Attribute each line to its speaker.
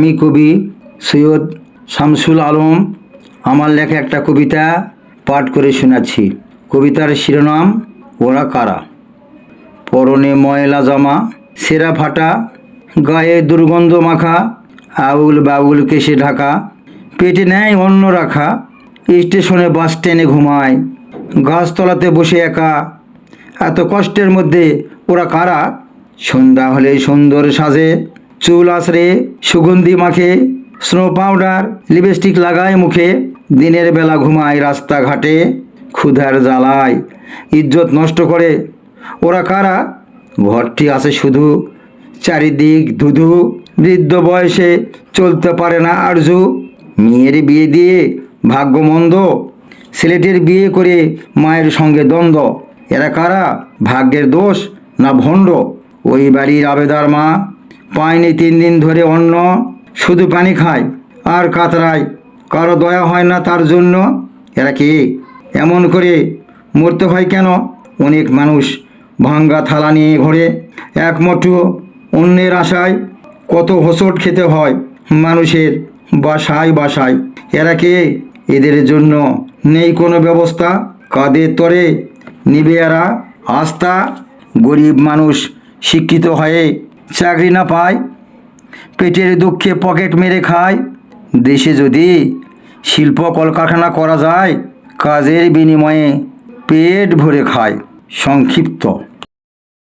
Speaker 1: আমি কবি সৈয়দ শামসুল আলম। আমার লেখা একটা কবিতা পাঠ করে শোনাচ্ছি। কবিতার শিরোনাম, ওরা কারা? পরনে ময়লা জামা, সেরা ফাটা, গায়ে দুর্গন্ধ মাখা, আউল বাউল কেশে ঢাকা, পেটে নেয় অন্ন রাখা, স্টেশনে বাস স্ট্যান্ডে ঘুমায়, গাছতলাতে বসে একা, এত কষ্টের মধ্যে ওরা কারা? সন্ধ্যা হলে সুন্দর সাজে চুল আছড়ে সুগন্ধি মাখে স্নো পাউডার লিপস্টিক লাগায় মুখে, দিনের বেলা ঘুমায় রাস্তাঘাটে, ক্ষুধার জ্বালায়, ইজ্জত নষ্ট করে। ওরা কারা? ঘরটি আছে শুধু, চারিদিক ধুধু, বৃদ্ধ বয়সে চলতে পারে না আরজু। মেয়ের বিয়ে দিয়ে ভাগ্যমন্দ, ছেলেটির বিয়ে করে মায়ের সঙ্গে দ্বন্দ্ব। এরা কারা? ভাগ্যের দোষ না ভণ্ড? ওই বাড়ির আবেদার মা। পায়নি তিন দিন ধরে অন্ন, শুধু পানি খায় আর কাতরায়। কারও দয়া হয় না তার জন্য। এরা কি? এমন করে মরতে হয় কেন? অনেক মানুষ ভাঙ্গা থালা নিয়ে ঘোরে, এক মুঠো অন্যের আশায়। কত হোঁচট খেতে হয় মানুষের বাসায় বাসায়। এরা কে? এদের জন্য নেই কোনো ব্যবস্থা। কাদের তরে নিবে এরা? আস্থা। গরিব মানুষ শিক্ষিত হয়ে চাকরি না পায়, পেটের দুঃখে পকেট মেরে খায়, দেশে যদি শিল্প কলকারখানা করা যায়, কাজের বিনিময়ে পেট ভরে খায়, সংক্ষিপ্ত।